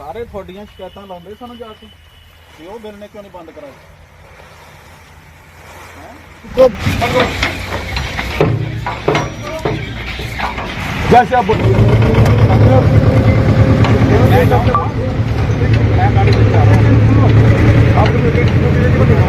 ਸਾਰੇ ਤੁਹਾਡੀਆਂ ਸ਼ਿਕਾਇਤਾਂ ਲਾਉਂਦੇ ਸਾਨੂੰ ਜਾ ਕੇ? ਵੀ ਉਹ ਬਿੱਲ ਨੇ ਕਿਉਂ ਨਹੀਂ ਬੰਦ ਕਰਾਇਆ ਜੈਸੇ ਆਪ ਮੈਂ ਗਾੜੀ ਤੇ ਜਾ ਰਿਹਾ। ਲਿਆ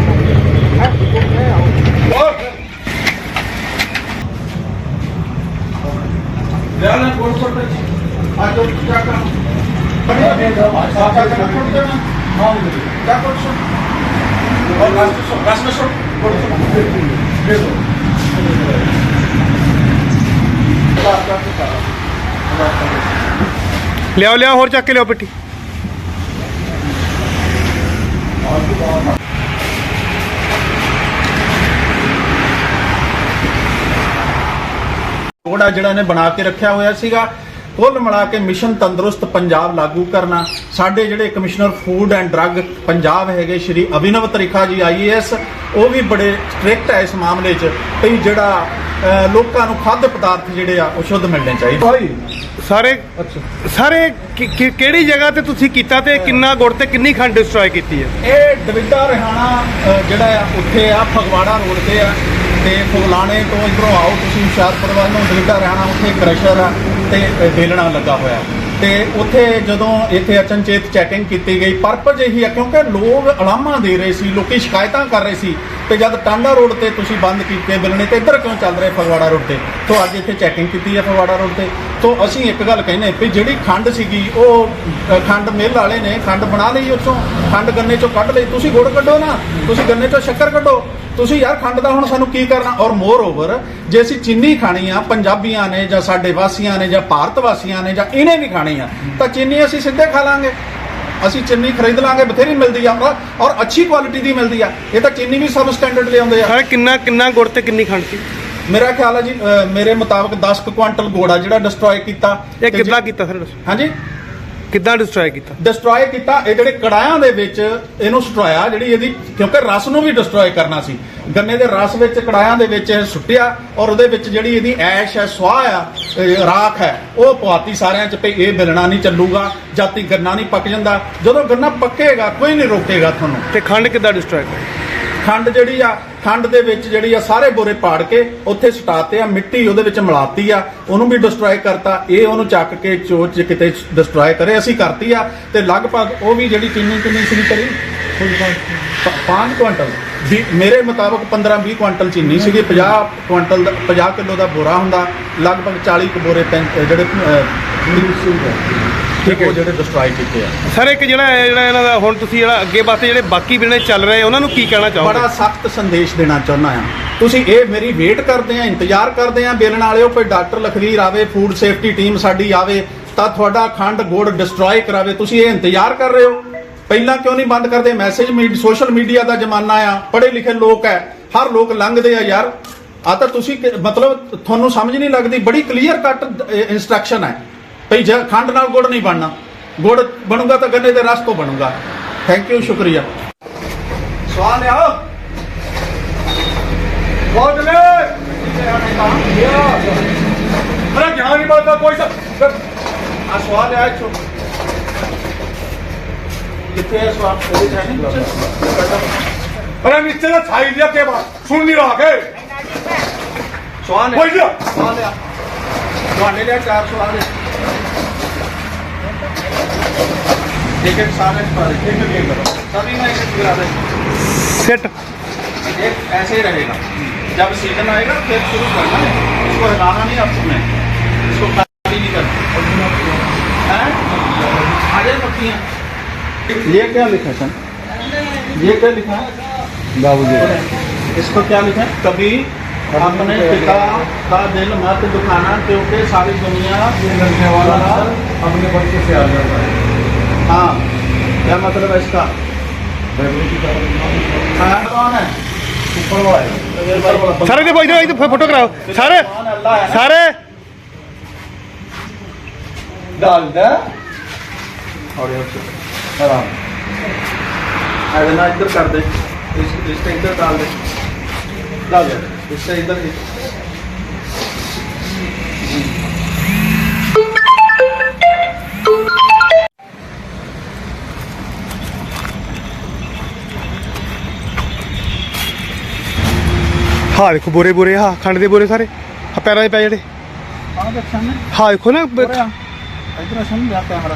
ਲਿਆਓ ਲਿਆਓ, ਹੋਰ ਚੱਕ ਕੇ ਲਿਆਓ ਪਿੱਠੀ ਕੋੜਾ ਜਿਹੜਾ ਨੇ ਬਣਾ ਕੇ ਰੱਖਿਆ ਹੋਇਆ ਸੀਗਾ ਕੁੱਲ ਮਿਲਾ ਕੇ ਮਿਸ਼ਨ ਤੰਦਰੁਸਤ ਪੰਜਾਬ ਲਾਗੂ ਕਰਨਾ। ਸਾਡੇ ਜਿਹੜੇ commissioner food and drug Punjab ਹੈਗੇ ਸ਼੍ਰੀ ਅਭਿਨਵ ਤ੍ਰਿਖਾ ਜੀ ਆਈਏਐਸ ਉਹ ਵੀ ਬੜੇ ਸਟ੍ਰਿਕਟ ਹੈ ਇਸ ਮਾਮਲੇ 'ਚ ਵੀ ਜਿਹੜਾ ਲੋਕਾਂ ਨੂੰ ਖਾद्य ਪਦਾਰਥ ਜਿਹੜੇ ਆ ਉਹ ਸ਼ੁੱਧ ਮਿਲਣੇ ਚਾਹੀਦੇ। ਸਾਰੇ ਸਾਰੇ ਕਿ- ਕਿਹੜੀ ਜਗ੍ਹਾ ਤੇ ਤੁਸੀਂ ਕੀਤਾ ਤੇ ਕਿੰਨਾ ਗੁੜ ਤੇ ਕਿੰਨੀ ਖੰਡ ਡਿਸਟਰੋਏ ਕੀਤੀ ਹੈ? ਇਹ ਦਵਿੰਦਾ ਰਿਹਾਣਾ ਜਿਹੜਾ ਆ ਉੱਥੇ ਆ ਫਗਵਾੜਾ ਰੋਡ ਤੇ ਆ। ਤੇ ਫਗਲਾਣੇ ਤੋਂ ਇਧਰੋਂ ਆਓ ਤੁਸੀਂ ਹੁਸ਼ਿਆਰਪੁਰ ਵੱਲ ਨੂੰ ਦਵਿੰਦਾ ਰਿਹਾਣਾ ਉੱਥੇ ਕ੍ਰਸ਼ਰ ਆ। ਤੇ ਅ, ਬੇਲਣਾ ਲੱਗਾ ਹੋਇਆ। ਤੇ ਉੱਥੇ ਜਦੋਂ ਇੱਥੇ ਅਚਨਚੇਤ ਚੈਕਿੰਗ ਕੀਤੀ ਗਈ ਪਰਪਸ ਇਹੀ ਹੈ ਕਿਉਂਕਿ ਲੋਕ ਅਲਾਮਾ ਦੇ ਰਹੇ ਸੀ ਲੋਕੀ ਸ਼ਿਕਾਇਤਾਂ ਕਰ ਰਹੇ ਸੀ ਤੇ ਜਦ ਟਾਂਡਾ ਰੋਡ ਤੇ ਤੁਸੀਂ ਬੰਦ ਕੀਤੇ ਬਿਲਣੇ ਤੇ ਇੱਧਰ ਕਿਉਂ ਚੱਲ ਰਹੇ ਫਗਵਾੜਾ ਰੋਡ ਤੇ? ਤੋਂ ਅੱਜ ਇੱਥੇ ਚੈਕਿੰਗ ਕੀਤੀ ਹੈ ਫਗਵਾੜਾ ਰੋਡ ਤੇ। ਤੋਂ ਅਸੀਂ ਇੱਕ ਗੱਲ ਕਹਿੰਦੇ ਵੀ ਜਿਹੜੀ ਖੰਡ ਸੀਗੀ ਉਹ ਖੰਡ ਮਿੱਲ ਵਾਲੇ ਨੇ ਖੰਡ ਬਣਾ ਲਈ ਉੱਥੋਂ ਖੰਡ ਗੰਨੇ ਚੋਂ ਕੱਢ ਲਈ ਤੁਸੀਂ ਗੁੜ ਕੱਢੋ ਨਾ ਤੁਸੀਂ ਗੰਨੇ ਚੋਂ ਸ਼ੱਕਰ ਕੱਢੋ। ਤੁਸੀਂ ਯਾਰ ਖੰਡ ਦਾ ਹੁਣ ਸਾਨੂੰ ਕੀ ਕਰਨਾ? ਔਰ ਮੋਰ ਓਵਰ ਜੇ ਅਸੀਂ ਚੀਨੀ ਖਾਣੀ ਆ ਪੰਜਾਬੀਆਂ ਨੇ ਜਾਂ ਸਾਡੇ ਵਾਸੀਆਂ ਨੇ ਜਾਂ ਭਾਰਤ ਵਾਸੀਆਂ ਨੇ ਜਾਂ ਇਹਨੇ ਵੀ ਖਾਣੀ ਆ ਤਾਂ ਚੀਨੀ ਅਸੀਂ ਸਿੱਧੇ ਖਾ ਲਾਂਗੇ। ਅਸੀਂ ਚੀਨੀ ਖਰੀਦ ਲਾਂਗੇ ਬਥੇਰੀ ਮਿਲਦੀ ਆ ਔਰ- ਅੱਛੀ ਕੁਆਲਿਟੀ ਦੀ ਮਿਲਦੀ ਆ। ਇਹ ਤਾਂ ਚੀਨੀ ਵੀ ਸਬ ਸਟੈਂਡਰਡ ਲਿਆਉਂਦੇ ਆ। ਕਿੰਨਾ ਕਿੰਨਾ ਗੁੜ ਤੇ ਕਿੰਨੀ ਖੰਡ ਸੀ? ਮੇਰਾ ਖਿਆਲ ਹੈ ਜੀ ਮੇਰੇ ਮੁਤਾਬਕ 10 ਕੁ ਕੁਆਂਟਲ ਗੋੜਾ ਜਿਹੜਾ ਡਿਸਟਰੋਏ ਕੀਤਾ। ਇਹ ਕਿੱਦਾਂ ਕੀਤਾ ਸਰ ਹਾਂਜੀ? ਕਿੱਦਾਂ ਡਿਸਟਰੋਏ ਕੀਤਾ? ਡਿਸਟਰੋਏ ਕੀਤਾ ਇਹ ਜਿਹੜੇ ਕੜਾਇਆਂ ਦੇ ਵਿੱਚ ਇਹਨੂੰ ਸਟਰਾਇਆ ਜਿਹੜੀ ਇਹਦੀ ਕਿਉਂਕਿ ਰਸ ਨੂੰ ਵੀ ਡਿਸਟਰੋਏ ਕਰਨਾ ਸੀ। ਗੰਨੇ ਦੇ ਰਸ ਵਿੱਚ ਕੜਾਇਆਂ ਦੇ ਵਿੱਚ ਇਹ ਸੁੱਟਿਆ ਔਰ ਉਹਦੇ ਵਿੱਚ ਜਿਹੜੀ ਇਹਦੀ ਐਸ਼ ਹੈ ਸਵਾਹ ਆ ਰਾਖ ਹੈ ਉਹ ਪਵਾਤੀ ਸਾਰਿਆਂ ਚ ਭਈ ਇਹ ਮਿਲਣਾ ਨਹੀਂ ਚੱਲੂਗਾ ਜਦ ਤੱਕ ਗੰਨਾ ਨਹੀਂ ਪੱਕ ਜਾਂਦਾ। ਜਦੋਂ ਗੰਨਾ ਪੱਕੇਗਾ ਕੋਈ ਨਹੀਂ ਰੋਕੇਗਾ ਤੁਹਾਨੂੰ। ਤੇ ਖੰਡ ਕਿੱਦਾਂ ਡਿਸਟਰੋਏ ਕੀਤੀ ਖੰਡ ਜਿਹੜੀ ਆ ਖੰਡ ਦੇ ਵਿੱਚ ਜਿਹੜੀ ਆ ਸਾਰੇ ਬੋਰੇ ਪਾੜ ਕੇ ਉੱਥੇ ਸਟਾਤੇ ਆ ਮਿੱਟੀ ਉਹਦੇ ਵਿੱਚ ਮਿਲਾਤੀ ਆ ਉਹਨੂੰ ਵੀ ਡਿਸਟਰੋਏ ਕਰਤਾ ਇਹ ਉਹਨੂੰ ਚੱਕ ਕੇ ਚੋਚ ਕਿਤੇ ਡਿਸਟਰੋਏ ਕਰੇ ਅਸੀਂ ਕਰਤੀ ਆ ਤੇ ਲਗਭਗ ਉਹ ਵੀ ਜਿਹੜੀ ਕਿੰਨੀ ਕਿੰਨੀ ਸੀ ਕਰੀ 5 ਕੁਇੰਟਲ। ਮੇਰੇ ਮੁਤਾਬਕ 15 20 ਕੁਇੰਟਲ ਚੀਨੀ ਸੀਗੀ 50 ਕੁਇੰਟਲ ਦਾ 50 ਕਿਲੋ ਦਾ ਬੋਰਾ ਹੁੰਦਾ ਲਗਭਗ 40 ਕੁ ਬੋਰੇ ਜਿਹੜੇ ਠੀਕ ਉਹ ਜਿਹੜੇ ਡਿਸਟਰੋਏ ਕੀਤੇ ਆ। ਸਰ ਇੱਕ ਜਿਹੜਾ ਇਹ ਜਿਹੜਾ ਇਹਨਾਂ ਦਾ ਹੁਣ ਤੁਸੀਂ ਜਿਹੜਾ ਅੱਗੇ ਵਾਸਤੇ ਜਿਹੜੇ ਬਾਕੀ ਬਿਲਣੇ ਚੱਲ ਰਹੇ ਉਹਨਾਂ ਨੂੰ ਕੀ ਕਹਿਣਾ ਚਾਹੋਗੇ? ਬੜਾ ਸਖਤ ਸੰਦੇਸ਼ ਦੇਣਾ ਚਾਹੁੰਦਾ ਆ। ਤੁਸੀਂ ਇਹ ਮੇਰੀ ਵੇਟ ਕਰਦੇ ਆ ਇੰਤਜ਼ਾਰ ਕਰਦੇ ਆ ਬੇਲਣ ਵਾਲਿਓ ਕੋਈ ਡਾਕਟਰ ਲਖਵੀਰ ਆਵੇ ਫੂਡ ਸੇਫਟੀ ਟੀਮ ਸਾਡੀ ਆਵੇ ਤਾਂ ਤੁਹਾਡਾ ਖੰਡ ਗੁੜ ਡਿਸਟਰੋਏ ਕਰਾਵੇ। ਤੁਸੀਂ ਇਹ ਇੰਤਜ਼ਾਰ ਕਰ ਰਹੇ ਹੋ? ਪਹਿਲਾਂ ਕਿਉਂ ਨਹੀਂ ਬੰਦ ਕਰਦੇ? ਮੈਸੇਜ ਮੀਡ ਸੋਸ਼ਲ ਮੀਡੀਆ ਦਾ ਜ਼ਮਾਨਾ ਆ। ਪੜ੍ਹੇ ਲਿਖੇ ਲੋਕ ਹੈ। ਹਰ ਲੋਕ ਲੰਘਦੇ ਆ ਯਾਰ। ਆ ਤਾਂ ਤੁਸੀਂ ਮਤਲਬ ਤੁਹਾਨੂੰ ਸਮਝ ਨਹੀਂ ਲੱਗਦੀ। ਬੜੀ ਕਲੀਅਰ ਕੱਟ ਇਨਸਟਰਕਸ਼ਨ ਹੈ। ਭਈ ਜੇ ਖੰਡ ਨਾਲ ਗੁੜ ਨਹੀਂ ਬਣਨਾ। ਗੁੜ ਬਣੂਗਾ ਤਾਂ ਗੰਨੇ ਦੇ ਰਸ ਤੋਂ ਬਣੂਗਾ। ਥੈਂਕ ਯੂ ਸ਼ੁਕਰੀਆ। ਸਵਾਲ ਲਿਆਓ। ਬਹੁਤ ਨੇ। ਗਿਆਨ ਨਹੀਂ ਕੋਈ ਸਰ ਆ ਸਵਾਲ ਚੋ ਕਿੱਥੇ ਹੈ ਅਰੇ ਦਾ ਛਾਈ ਲਿਆ ਕੇ ਬਾਤ। ਸੁਣ ਨਹੀਂ ਰਹਾ ਕੇ। ਸਵਾਲ ਕੋਈ ਲਿਆ ਸਵਾਲ ਲਿਆ ਤੁਹਾਡੇ ਲਿਆ ਚਾਰ ਸਵਾਲ ਹੈ सारे एक एक सभी एक गिरा सेट एक ऐसे ही रहेगा। जब सीज़न आएगा फिर शुरू करना है। इसको हटाना नहीं आप मैं इसको नहीं करना। है? ये क्या लिखा है ये क्या लिखा है? बाबू जी इसको क्या लिखा है? कभी अपने पिता का दिल मत दुखाना क्योंकि सारी दुनिया अपने बच्चे से आ जाता है। हाँ क्या मतलब है इसका खाना कौन है ऊपर वो है सारे देखो इधर इधर फोटो कराओ सारे सारे डाल दे और आराम अरे ना इधर कर दे इस इसका इधर डाल दे डाल दे इससे इधर ਹਾਂ ਦੇਖੋ ਬੋਰੇ ਬੋਰੇ ਹਾਂ ਖੰਡ ਦੇ ਬੋਰੇ ਸਾਰੇ ਆ ਪੈਰਾਂ ਦੇ ਪੈ ਜਿਹੜੇ ਆਹ ਦੇਖ ਸਾਹਮਣੇ ਹਾਂ ਦੇਖੋ ਨਾ ਬ- ਉਰੇ ਆ ਇਧਰ ਸਾਹਮਣੇ ਲਿਆ ਕੈਮਰਾ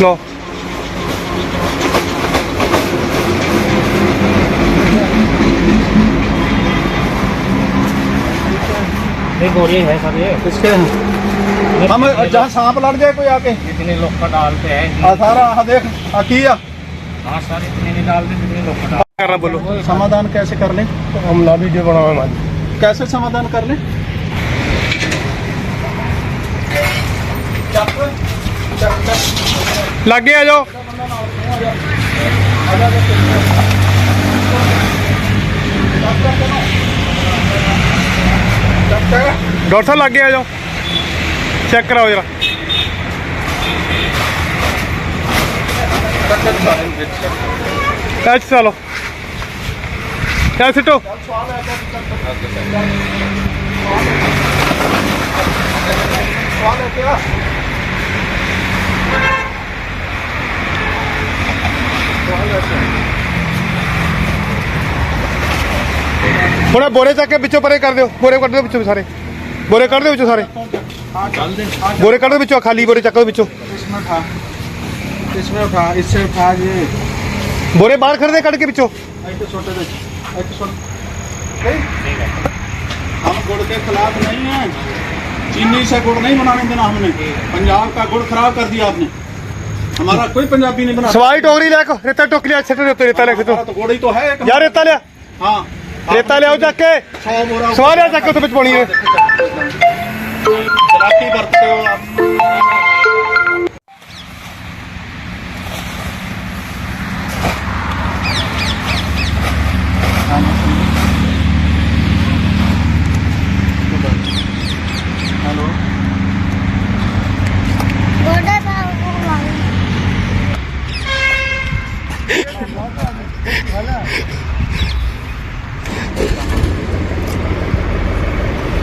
ਲਓ ये बोरिया है सब ये किसके हैं हम जहाँ सांप लड़ जाए कोई आके जितने लोग का डालते हैं सारा हाँ देख किया हाँ सर इतने नहीं डालते जितने लोग का करना बोलो समाधान कैसे कर लें तो हम ला वीडियो बनावा कैसे समाधान कर लें लागे आ जाओ आ जाओ ਡਾਕਟਰ ਸਾਹਿਬ ਲਾਗੇ ਆ ਜਾਓ। ਚੈੱਕ ਕਰਾਓ ਜਰਾ। ਟੱਚ ਚਲੋ ਚੱਲ ਸਿੱਟੋ। ਹੁਣ ਇਹ ਬੋਰੇ ਚੱਕ ਕੇ ਵਿੱਚੋਂ ਪਰੇ ਕਰ ਦਿਓ ਬੋਰੇ ਕੱਢ ਦਿਓ ਵਿੱਚੋਂ ਸਾਰੇ ਬੋਰੇ ਕੱਢ ਦਿਓ ਵਿੱਚੋਂ ਸਾਰੇ हाँ चल दे हाँ, ਬੋਰੇ ਕੱਢ ਦਿਓ ਵਿੱਚੋਂ ਖਾਲੀ ਬੋਰੇ ਚੱਕ ਦਿਓ ਵਿੱਚੋਂ इसमें उठा इसमें उठा इससे उठा ये ਬੋਰੇ ਬਾਹਰ ਖੜਦੇ ਕੱਢ ਕੇ ਵਿੱਚੋਂ ऐसे छोटे देख ऐसे छोटे नहीं? हम गुड़ के खिलाफ नहीं हैं चीनी से गुड़ नहीं बनाने देना हमने पंजाब का गुड़ खराब कर दिया आपने हमारा कोई पंजाबी नहीं बना ਸਵਾਈ ਟੋਕਰੀ ਲੈ ਕੇ ਰੇਤਾ ਟੋਕਰੀ ਸਿੱਟ ਦੇ ਉੱਤੇ ਰੇਤਾ ਲੈ ਕੇ ਤੋਂ हमारा तो गुड़ ही तो है एक ਯਾਰ ਰੇਤਾ ਲਿਆ हाँ ਰੇਤਾ ਲਿਆਓ ਚੱਕ ਕੇ। 100 ਚੱਕ ਉੱਥੇ ਵਿੱਚ ਪਾਉਣੀ ਹੈ। ਚਲਾਕੀ ਵਰਤਿਓ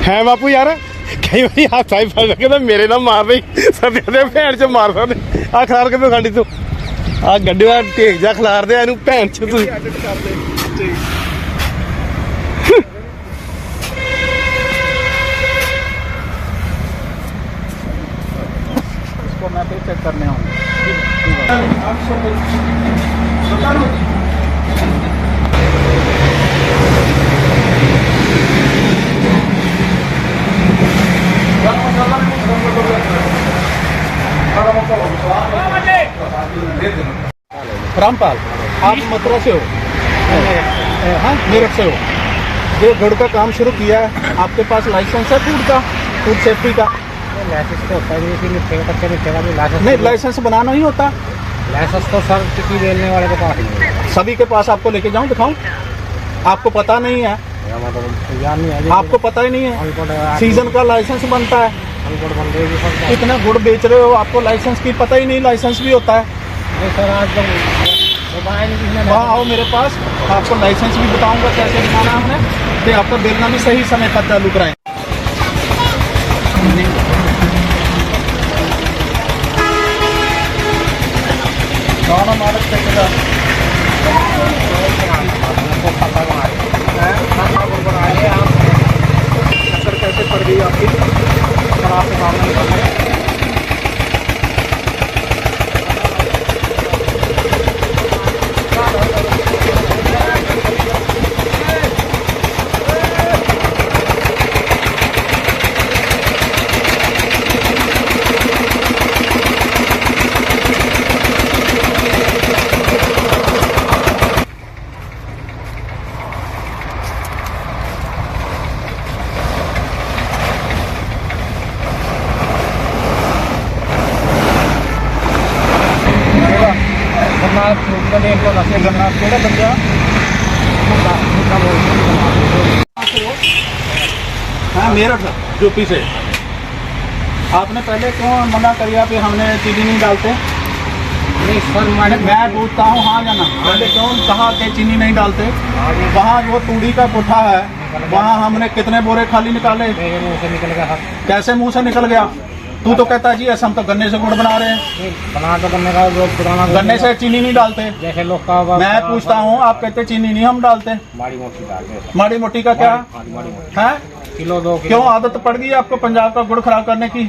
ਹੈ ਬਾਪੂ ਯਾਰ ਕਈ ਵਾਰੀ ਹੱਥ ਆਈ ਫੜ ਕੇ ਤਾਂ ਮੇਰੇ ਨਾਲ ਮਾਰ ਰਹੀ ਸਭਿਆ ਦੇ ਭੈਣ ਚ ਮਾਰ ਸਕਦੇ ਆ ਖਲਾਰ ਕੇ ਖਾਂਡੀ ਤੂੰ ਆ ਗੱਡੀਆਂ ਢੇਕ ਜਾ ਖਲਾਰਦੇ ਆ ਇਹਨੂੰ ਭੈਣ ਚ ਤੂੰ इसको मैं फिर चेक करने आऊँगा रामपाल आप मथुरा से हो? हाँ मेरठ से हो। ये गढ़ का काम शुरू किया है आपके पास लाइसेंस है फ़ूड का फ़ूड सेफ्टी का? लाइसेंस तो होता है नहीं लाइसेंस बनाना ही होता। लाइसेंस तो सर किसी बेलने वाले के पास सभी के पास आपको लेके जाऊँ दिखाऊँ? आपको पता नहीं है। मतलब नहीं है आपको पता ही नहीं है। सीज़न का लाइसेंस बनता है। इतना गुड़ बेच रहे हो आपको लाइसेंस की पता ही नहीं लाइसेंस भी होता है। सर आज ने वहाँ आओ मेरे पास। आपको लाइसेंस भी बताऊँगा कैसे बनाना है। हमने तो आपका बेलना भी सही समय पर चालू कराएँ। हाँ मेरठ यूपी से। आपने पहले क्यों मना करिया कि हमने चीनी नहीं डालते। नहीं सर मैंने मैं पूछता हूँ हाँ या ना? पहले क्यों कहा के चीनी नहीं डालते? वहाँ वो तूड़ी का कोठा है वहाँ हमने कितने बोरे खाली निकाले? मुँह से निकल गया। कैसे मुँह से निकल गया? तू तो कहता है जी ऐसा हम तो गन्ने से गुड़ बना रहे हैं। बना तो गन्ने का लोग पुराना गन्ने से चीनी नहीं डालते। जैसे लोग का मैं पूछता हूँ आप कहते चीनी नहीं हम डालते माड़ी मोटी डालते माड़ी मोटी का क्या? है? किलो दो क्यों आदत पड़ गई आपको पंजाब का गुड़ खराब करने की।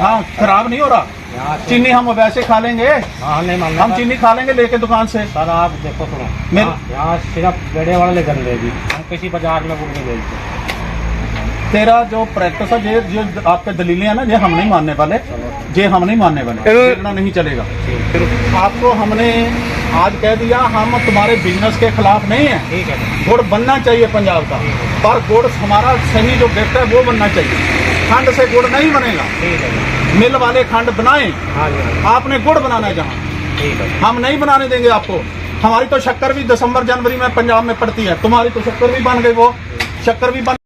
हाँ खराब नहीं हो रहा? चीनी हम वैसे खा लेंगे। हाँ नहीं मानना हम चीनी खा लेंगे लेके दुकान से। सर आप देखो सुनो। मेरे- यहाँ- सिर्फ़ बेड़े वाले गंदे भी। हम किसी बाज़ार में गुड़ नहीं बेचते। तेरा जो प्रैक्टिस है ये जो आपके दलीलें हैं ना ये हम नहीं मानने वाले ये हम नहीं मानने वाले। देखना नहीं चलेगा। आपको हमने आज कह दिया हम तुम्हारे बिज़नेस के खिलाफ नहीं है। गुड़ बनना चाहिए पंजाब का पर गुड़ हमारा सही जो गिफ्ट है वो बनना चाहिए। खंड से गुड़ नहीं बनेगा। मिल वाले खंड बनाए। हाँ हाँ आपने गुड़ बनाना है जहाँ। हम नहीं बनाने देंगे आपको। हमारी तो शक्कर भी दिसंबर जनवरी में पंजाब में पड़ती है। तुम्हारी तो शक्कर भी बन गई वो। शक्कर भी बन